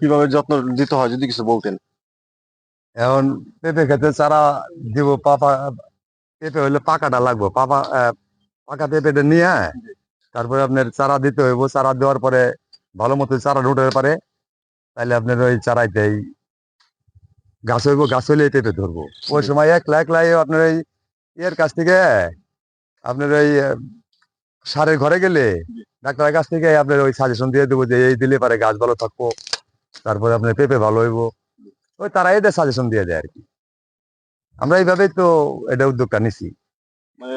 কীভাবে যত্ন দিতে হয় যদি কিছু বলতেন? এখন পেঁপে খেতে চারা দিব, পাপা, পেঁপে হইলে পাকাটা লাগবে। পাপা পাকা পেঁপেটা নিয়ে তারপরে আপনার চারা দিতে হইব। চারা দেওয়ার পরে ভালো মতো চারা উঠে পারে তাহলে আপনার ওই চারাইতেই গাছ হইব, গাছ হইলে পেঁপে ধরবো। ওই সময় একলা একলাই আপনার ওই ইয়ের কাছ থেকে, আপনার ওই সারের ঘরে গেলে ডাক্তারের কাছ থেকে আপনার ওই সাজেশন দিয়ে দেবো যে এই দিলে পারে গাছ ভালো থাকব। তারপরে আপনার পেঁপে ভালো হইব। ওই তারা এদের সাজেশন দিয়ে দেয় আর কি আমরা এইভাবেই তো এটা উদ্যোগটা নিছি। মানে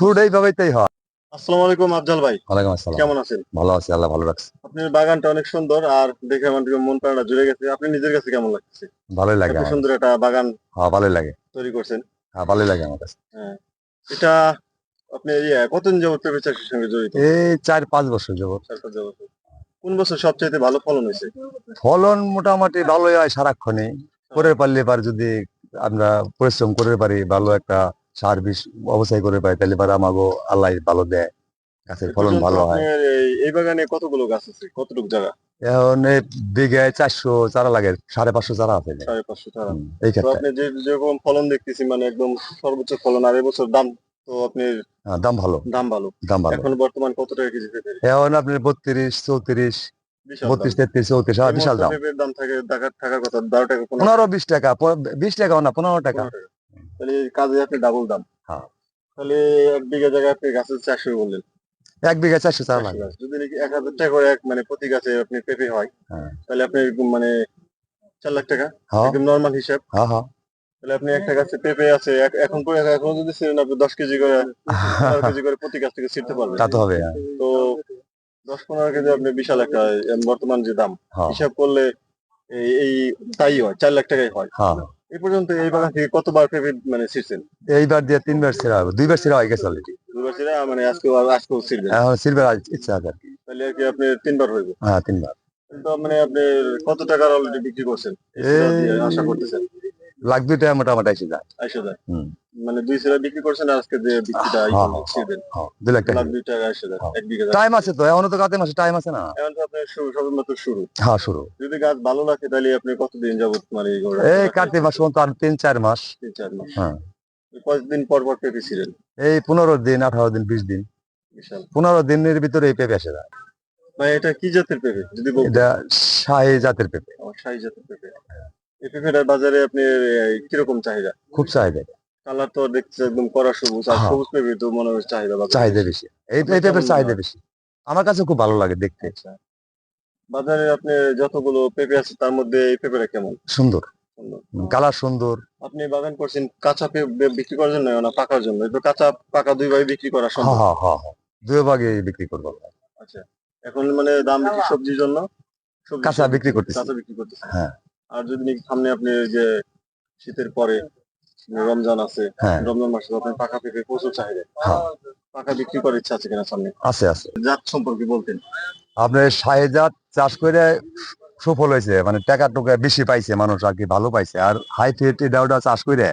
শুরুটা এইভাবেই তাই হয়। আসসালামু আলাইকুম আফজাল ভাই। ওয়ালাইকুম আসসালাম। কেমন আছেন? ভালো আছি আল্লাহ ভালো রাখছে। আপনার বাগানটা অনেক সুন্দর আর দেখে আমার মন প্রাণটা জুড়ে গেছে। আপনি নিজের কাছে কেমন লাগছে? ভালোই লাগে এত সুন্দর একটা বাগান হ্যাঁ ভালোই লাগে। তৈরি করছেন। হ্যাঁ ভালোই লাগে আমার কাছে। এটা আপনি ইয়ে কতদিন যাবত পেঁপে চাষের সঙ্গে জড়িত? এই চার পাঁচ বছর যাব চার পাঁচ বছর। কোন বছর সবচাইতে ভালো ফলন হয়েছে? ফলন মোটামুটি ভালোই হয় সারাক্ষণই। করে পারলে পার যদি আমরা পরিশ্রম করে পারি ভালো একটা সার বিষ অবস্থায় করে পারি তাহলে পারে আমাকে আল্লাহ ভালো দেয়। গাছের ফলন ভালো হয়। এই- বাগানে কতগুলো গাছ আছে? কতটুকু জায়গা? এখন বিঘায় চারশো চারা লাগে সাড়ে পাঁচশো চারা আছে সাড়ে পাঁচশো হুম, এই ক্ষেত্রে। আপনি যে যেরকম ফলন দেখতেছি মানে একদম সর্বোচ্চ ফলন আর এবছর দাম তো আপনি হ্যাঁ, দাম ভালো। দাম ভালো। দাম ভালো। এখন বর্তমান কত টাকা কেজি পেঁপে এখন আপনার বত্রিশ চৌত্রিশ বত্রিশ তেত্রিশ চৌত্রিশ হ্যাঁ, বিশাল দাম। পেঁপের দাম থাকে টাকা- থাকার কথা বারো টাকা পনেরো বিশ টাকা বিশ টাকা না পনেরো টাকা। তাহলে কাজে আপনি ডাবল দাম। হ্যাঁ। তাহলে এক বিঘা জায়গায় আপনি গাছের চারশো বললেন এক বিঘা চারশো চারা 400 লাগে। গাছ। যদি নাকি এক হাজার টাকা করে এক মানে প্রতি গাছে আপনি পেঁপে হয় হ্যাঁ। তাহলে আপনি মানে চার লাখ টাকা। একদম নর্মাল হিসাব। হ্যাঁ হ্যাঁ। তাহলে আপনি একটা গাছে পেঁপে আছে এখন এখন যদি ছিলেন আপনি দশ কেজি করে বারো কেজি করে প্রতি গাছ থেকে ছিটতে পারবেন। তা তো হবে হ্যাঁ। তো দশ পনেরো কেজি আপনি বিশাল একটা বর্তমান যে দাম হ্যাঁ। হিসাব করলে এই- তাই হয় চার লাখ টাকাই হয়। হ্যাঁ। এই পর্যন্ত এই বাগান থেকে কতবার পেঁপে মানে ছিটছেন এইবার দিয়ে তিনবার ছেড়া হবে দুইবার ছেড়া হয়ে গেছে অলরেডি দুবার ছিঁড়ে, মানে আজকে আজকেও ছিড়বেন। এখন সিলভার ইচ্ছা আছে আর কি। তাহলে আর কি আপনি তিনবার হইব? হ্যাঁ তিনবার। কিন্তু মানে আপনি কত টাকার অলরেডি বিক্রি করছেন? আশা করতেছেন? লাখ দুইটা মোটামুটি এসে যায় আইসা যায়। মানে দুই সিরা বিক্রি করছেন আজকে যে বিক্রিটা হ্যাঁ, ছিড়বেন হ্যাঁ দুই লাখ টাকা। দুই টাকা আইসা যায় হ্যাঁ। এক বিঘা টাইম আছে তো এখনও তো কাতে মাসে টাইম আছে না? এখন তো আপনার শুরু সবেমাত্র শুরু। হ্যাঁ শুরু। যদি গাছ ভালো লাগে তাহলে আপনি কতদিন যাবত মানে এই কার্তিক মাস পর্যন্ত আর তিন চার মাস। তিন চার মাস। হ্যাঁ। কতদিন পর পর পেঁপে ছিলেন এই পনেরো দিন আঠারো দিন বিশ দিন। পনেরো দিনের ভিতরে এই পেঁপে এসে যায় মানে এটা কি জাতের পেঁপে? যদি এটা শাহী জাতের পেঁপে। শাহী জাতের পেঁপে। এই পেঁপেটার বাজারে আপনি কীরকম চাহিদা? খুব চাহিদা। কালার তো দেখছে একদম কড়া সবুজ আর হ্যাঁ। সবুজ পেঁপে তো মনে হয় চাহিদা চাহিদা বেশি। এই এই চাহিদা বেশি। আমার কাছে খুব ভালো লাগে দেখতে। আচ্ছা। বাজারে আপনি যতগুলো পেঁপে আছে তার মধ্যে এই পেঁপেটা কেমন? সুন্দর। কালার সুন্দর। আপনি বাগান করছেন কাঁচা পেঁপে বিক্রি করার জন্য না পাকার জন্য? তো কাঁচা পাকা দুই ভাবে বিক্রি করা হ্যাঁ সম্ভব। হ্যাঁ হ্যাঁ হ্যাঁ। দুই ভাগে বিক্রি করব। আচ্ছা। এখন মানে দাম বেশি সবজির জন্য? কাঁচা বিক্রি করতেছি। কাঁচা বিক্রি করতেছে হ্যাঁ। আর যদি সামনে আপনি যে শীতের পরে রমজান আছে হ্যাঁ। রমজান মাসে আপনার পাকা পেঁপে প্রচুর চাহিদা। হ্যাঁ। পাকা বিক্রি করার ইচ্ছা আছে কিনা সামনে? আছে আছে। জাত সম্পর্কে বলতেন। আপনার শাহেজাত চাষ করে সফল হয়েছে মানে টাকা টুকা বেশি পাইছে মানুষ আর কি ভালো পাইছে। আর হাই ফেট ওটা চাষ করে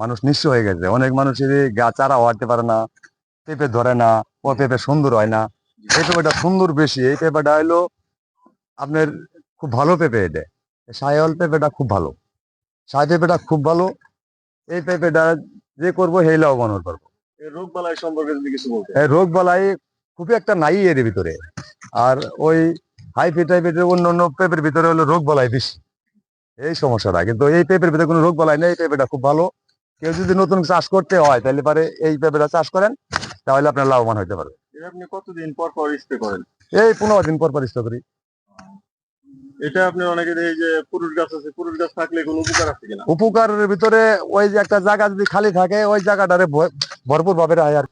মানুষ নিঃস্ব হয়ে গেছে। অনেক মানুষের গাছ চারা হওয়াতে পারে না পেঁপে ধরে না ও পেঁপে সুন্দর হয় না। এই পেঁপেটা সুন্দর বেশি এই পেঁপেটা হলো আপনার খুব ভালো পেঁপে এটা। সাহেল পেঁপেটা খুব ভালো। সাই পেঁপেটা খুব ভালো। এই পেঁপেটা যে করব সেই লাভবান হতে পারব। রোগ বালাই সম্পর্কে যদি কিছু বলতেন এই রোগ বালাই খুবই একটা নাই এর ভিতরে। আর ওই হাই ফিটের অন্য অন্য পেঁপের ভিতরে হলো রোগ বালাই বেশি। এই সমস্যাটা। কিন্তু এই পেঁপের ভিতরে কোনো রোগ বালাই নেই এই পেঁপেটা খুব ভালো। কেউ যদি নতুন চাষ করতে হয় তাহলে পারে এই পেঁপেটা চাষ করেন তাহলে আপনার লাভবান হতে পারবে। আপনি কতদিন পর পর স্প্রে করেন? এই পনেরো দিন পর পর স্প্রে করি। এটা আপনি অনেকে দেখি যে পুরুষ গাছ আছে পুরুষ গাছ থাকলে কোনো উপকার আছে কিনা? উপকারের ভিতরে ওই যে একটা জায়গা যদি খালি থাকে ওই জায়গাটারে ভরপুর ভাবে রাখে আর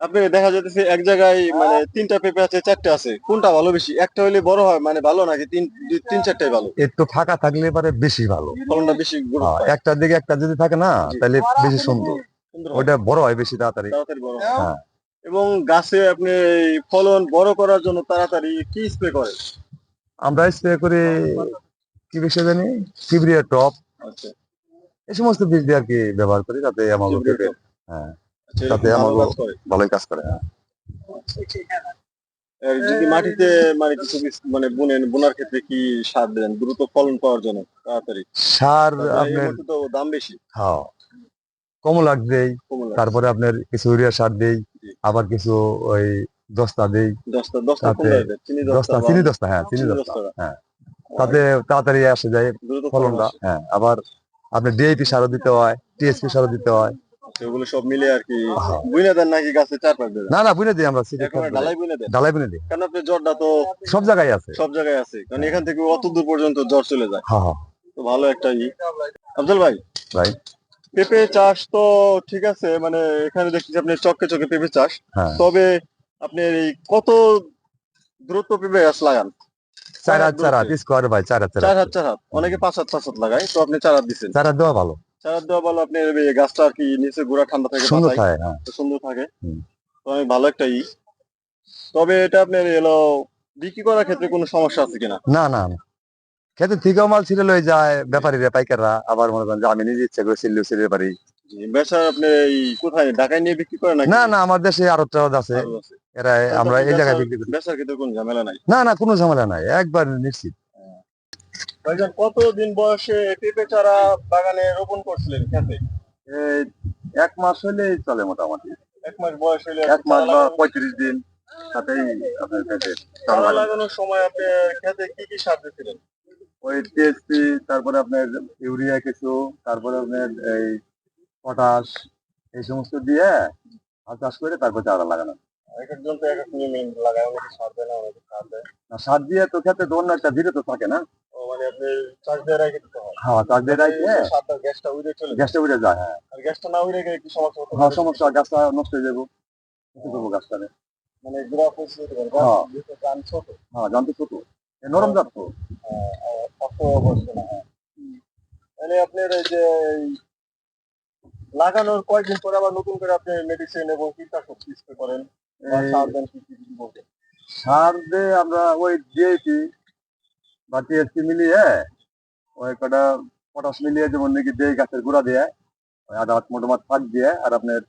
আপনি দেখা যাচ্ছে এক জায়গায় মানে তিনটা পেঁপে আছে চারটে আছে। কোনটা ভালো বেশি? একটা হইলে বড় হয় মানে ভালো নাকি তিন তিন চারটাই ভালো? একটু ফাঁকা থাকলে পারে বেশি ভালো। ফলনটা বেশি হ্যাঁ, পায়। একটার দিকে একটা যদি থাকে না তাহলে বেশি সুন্দর। সুন্দর ওইটা বড় হয় বেশি তাড়াতাড়ি। তাড়াতাড়ি বড় হয়। এবং গাছে আপনি ফলন বড় করার জন্য তাড়াতাড়ি কি স্প্রে করেন? আমরা স্প্রে করি কি বিষয় জানি? সিবরিয়া টপ আচ্ছা। এই সমস্ত বীজ দিয়ে আর কি ব্যবহার করি তাতে পেঁপে হ্যাঁ। আচ্ছা, তাতে আমাগো- ভালোই কাজ করে হ্যাঁ। যদি মাটিতে মানে কিছু মানে বুনেন বোনার ক্ষেত্রে কি সার দেন? দ্রুত ফলন পাওয়ার জন্য তাড়াতাড়ি। সার আপনার তো দাম বেশি। হ্যাঁ। কমলাক দেই তারপরে আপনার কিছু ইউরিয়া সার দেই আবার কিছু ওই দস্তা দেই। দশটা দশটা চিনি দশটা হ্যাঁ চিনি দস্তা। হ্যাঁ। তাতে তাড়াতাড়ি আসে যায় ফলনটা হ্যাঁ। আবার আপনার ডিএপি সারও দিতে হয় টিএসপি সারও দিতে হয়। সব মিলে আর কি। দেন নাকি গাছে চার পাঁচ না দিই আমরা দেন। ডালাই বুনে দিই। কারণ জ্বরটা তো সব জায়গায় আছে। সব জায়গায় আছে। কারণ এখান থেকে অত দূর পর্যন্ত জ্বর চলে যায়। হ্যাঁ হ্যাঁ। তো ভালো একটা ই। আফজল ভাই ভাই। পেঁপে চাষ তো ঠিক আছে মানে এখানে দেখছি আপনি চক্কে চকে পেঁপে চাষ। হ্যাঁ। তবে আপনার এই কত দূরত্ব পেঁপে গাছ লাগান? চার হাত চার হাত স্কোয়ার ভাই চার হাত চার হাত চার হাত। অনেকে পাঁচ হাত পাঁচ হাত লাগায় তো আপনি চার হাত দিচ্ছেন চার হাত দেওয়া ভালো। চার হাত দেওয়া ভালো আপনি গাছটা আর কি নিচে গোড়া ঠান্ডা থাকে সুন্দর থাকে হ্যাঁ। সুন্দর থাকে। তো অনেক ভালো একটা ই। তবে এটা আপনার এলো বিক্রি করার ক্ষেত্রে কোনো সমস্যা আছে কিনা? না না না। খেতে থেকেও মাল ছিঁড়ে লয়ে যায় ব্যাপারীরা পাইকাররা। আবার মনে করেন যে আমি নিজে ইচ্ছে করে ছিললেও ছিঁড়ে পারি। বেচা আপনি কোথায় ঢাকায় নিয়ে বিক্রি করেন না না আমার দেশে আছে। এরা আমরা এই জায়গায় বিক্রি করি। বেচার ক্ষেত্রে কোনো ঝামেলা নাই। না না কোনো ঝামেলা নাই। একবার নিশ্চিত। ভাইজান কতদিন বয়সে পেঁপে চারা বাগানে রোপণ করছিলেন খেতে? এক মাস চলে মোটামুটি। এক মাস বয়স হলে এক মাস বা পঁয়ত্রিশ দিন সাথেই আপনার চারা লাগানোর সময় আপনি খেতে কি কি সার দিয়েছিলেন ওই টিএসপি তারপরে আপনার ইউরিয়া কিছু তারপরে আপনার এই পটাশ এই সমস্ত দিয়ে আর চাষ করে তারপর চারা লাগানো। না সার দেয়। তো খেতে তো অন্য একটা ধীরে তো থাকে না। মানে হ্যাঁ। গ্যাসটা উড়ে যায়। গ্যাসটা উঠে যায় হ্যাঁ। আর গ্যাসটা না উড়ে গেলে কি সমস্যা হ্যাঁ সমস্যা গাছটা নষ্ট হয়ে যাব। করব গাছটারে মানে গুড়া হ্যাঁ। ছোট। হ্যাঁ জানতে ছোট। নরম জাত তো। শক্ত অবস্থা না হ্যাঁ। মানে আপনার এই যে লাগানোর কয়েকদিন পরে আবার নতুন করে আপনি মেডিসিন এবং কীটনাশক স্প্রে করেন। সার দেন কি কি কি সার দিয়ে আমরা ওই ডিএপি বা টিএসপি মিলিয়ে ওই কটা পটাশ মিলিয়ে যেমন নাকি দেই গাছের গুঁড়া দিয়ে ওই আধা হাত মোটামুট ফাঁক দিয়ে আর আপনার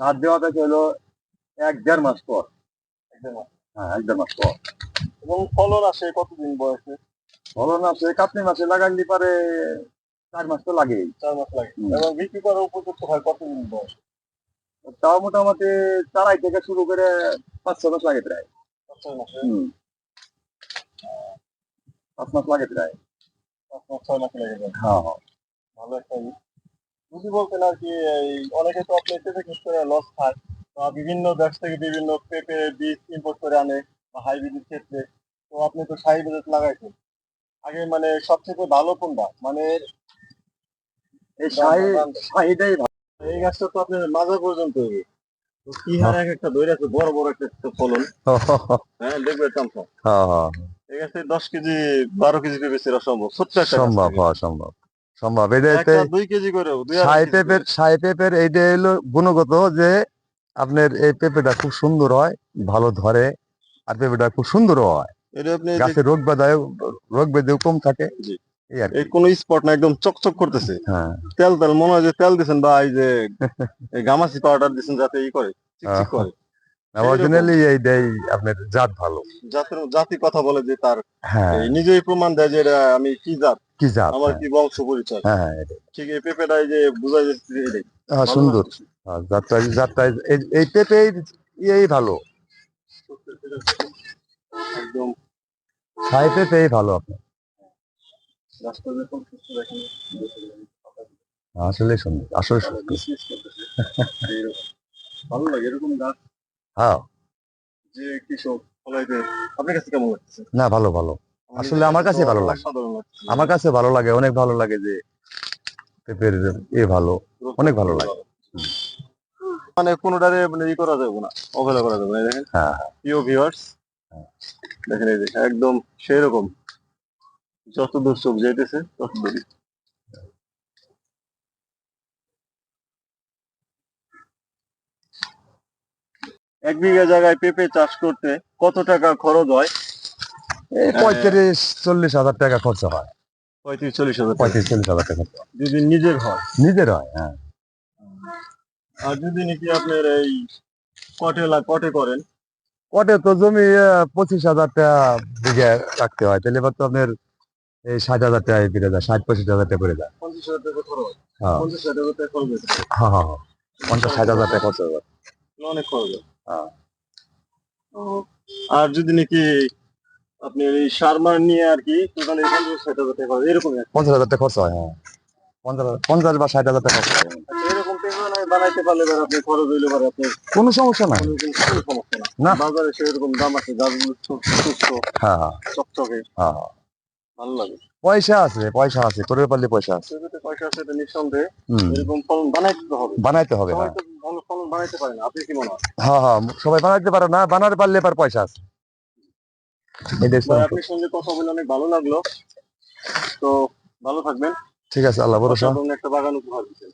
সার দেওয়া থাকে হলো এক দেড় মাস পর। হ্যাঁ এক দেড় মাস পর। এবং ফলন আসে কতদিন বয়সে? ফলন আছে কাপনি মাসে লাগাইলে পারে চার মাস তো লাগেই। চার মাস লাগে। এবং বিক্রি করার উপযুক্ত হয় কতদিন বয়স তাও মোটামুটি চারাই থেকে শুরু করে পাঁচ ছ মাস লাগে প্রায়। পাঁচ ছয় মাসে? পাঁচ মাস লাগে প্রায়। পাঁচ মাস ছয় মাস লেগে হ্যাঁ হ্যাঁ। ভালো একটা। যদি বলতেন আর কি এই অনেকে তো আপনি পেঁপে চাষ করে লস খায় বা বিভিন্ন দেশ থেকে বিভিন্ন পেঁপে বীজ ইম্পোর্ট করে আনে বা হাইব্রিডের ক্ষেত্রে। তো আপনি তো শাহী বেদেশ লাগাইছেন। আগে মানে সবচেয়ে ভালো কোনটা? মানে এই শাহি শাহিটাই এই গাছটা তো আপনার মাঝা পর্যন্ত হবে কি হারে এক একটা ধরে আছে বড় বড় একটা একটা ফলন। হ্যাঁ দেখবে চামচা এই গাছে দশ কেজি বারো কেজি পেঁপে সেরা সম্ভব ছোট্ট একটা সম্ভব সম্ভব। সম্ভব এটাতে দুই কেজি করে সাই কেজি সাই পেঁপের এইটা হলো গুণগত যে আপনার এই পেঁপেটা খুব সুন্দর হয় ভালো ধরে আর পেঁপেটা খুব সুন্দর হয়। গাছে রোগ বাধায় রোগ বেঁধেও কম থাকে। জি। এই এই কোনো স্পট না একদম চকচক করতেছে। হ্যাঁ। তেল তেল মনে হয় যে তেল দিছেন বা এই যে এই গামাসি পাউডার দিছেন যাতে ই করে চিকচিক আহ। করে। অরিজিনালি এইটাই আপনার জাত ভালো। জাতের জাতি কথা বলে যে তার হ্যাঁ। নিজেই প্রমাণ দেয় যে আমি কি জাত কি জাত আমার হ্যাঁ। কি বংশ পরিচয়। হ্যাঁ, ঠিক এই পেঁপেটা এই যে বুঝা যাচ্ছে এটাই। হ্যাঁ, সুন্দর। জাতটা জাতটা এই- এই পেঁপে এই ভালো। একদম। ছাই পেঁপেই ভালো আপনার গাছটা যখন সুস্থ দেখেন আসলে সুন্দর আসলে সুন্দর। ভালো লাগে এরকম গাছ হ্যাঁ। যে কৃষক আপনার কাছে কেমন লাগতেছে না ভালো ভালো। আসলে আমার কাছেই ভালো লাগে। আমার কাছে ভালো লাগে অনেক ভালো লাগে যে পেঁপের এ ভালো অনেক ভালো লাগে। মানে কোনোটারে মানে ই করা যাবে না অবহেলা করা যাবে না দেখেন। হ্যাঁ প্রিয় ভিউয়ার্স দেখেন এই যে একদম সেই রকম যত দূর চোখ যাইতেছে তত দূরই এক বিঘা জায়গায় পেঁপে চাষ করতে কত টাকা খরচ হয়? এই পঁয়ত্রিশ চল্লিশ হাজার টাকা খরচা হয়। পঁয়ত্রিশ চল্লিশ হাজার পঁয়ত্রিশ চল্লিশ হাজার টাকা। যদি নিজের হয়? নিজের হয় হ্যাঁ। আর যদি নাকি আপনার এই কটেলা কটে করেন? কটে তো জমি পঁচিশ হাজার টাকা বিঘে রাখতে হয়। তাহলে এবার তো আপনার এই ষাট হাজার টাকা বেড়ে যায় ষাট পঁচিশ হাজার টাকা বেড়ে যায় পঞ্চাশ হাজার টাকা খরচ হ্যাঁ হ্যাঁ হ্যাঁ হ্যাঁ। পঞ্চাশ ষাট হাজার টাকা খরচ হবে অনেক খরচ হয়। আর যদি নাকি আপনি এই সারমার নিয়ে আর কি টোটাল এই পঞ্চাশ ষাট হাজার টাকা কি। পঞ্চাশ হাজার টাকা খরচ হয় হ্যাঁ। পঞ্চাশ বা ষাট হাজার টাকা খরচ হয়। আচ্ছা, এরকম বানাইতে পারলে এবার আপনি খরচ হইলে এবার আপনি কোনো সমস্যা নাই। কোনো সমস্যা না না। বাজারে সেরকম দাম আছে গাছগুলো সুস্থ হ্যাঁ চকচকে। হ্যাঁ। ভালো লাগে। পয়সা আছে পয়সা আছে করে পারলে পয়সা আছে। পয়সা আছে এটা নিঃসন্দেহে। এরকম ফলন বানাইতে হবে। বানাইতে হবে সবাই হ্যাঁ ভালো ফলন বানাইতে পারে না। আপনি কি মনে হয় হ্যাঁ হ্যাঁ সবাই বানাইতে পারে না বানাতে পারলে এবার পয়সা আছে। আপনার সঙ্গে কথা বলে অনেক ভালো লাগল। তো ভালো থাকবেন। ঠিক আছে আল্লাহ ভরসা। একটা বাগান উপহার দিচ্ছেন।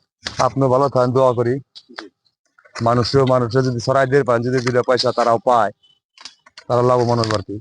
আপনিও ভালো থাকেন দোয়া করি। মানুষও মানুষও যদি সরাই দিয়ে পান যদি দুটা পয়সা তারাও পায় তারা লাভবান হবে আর কি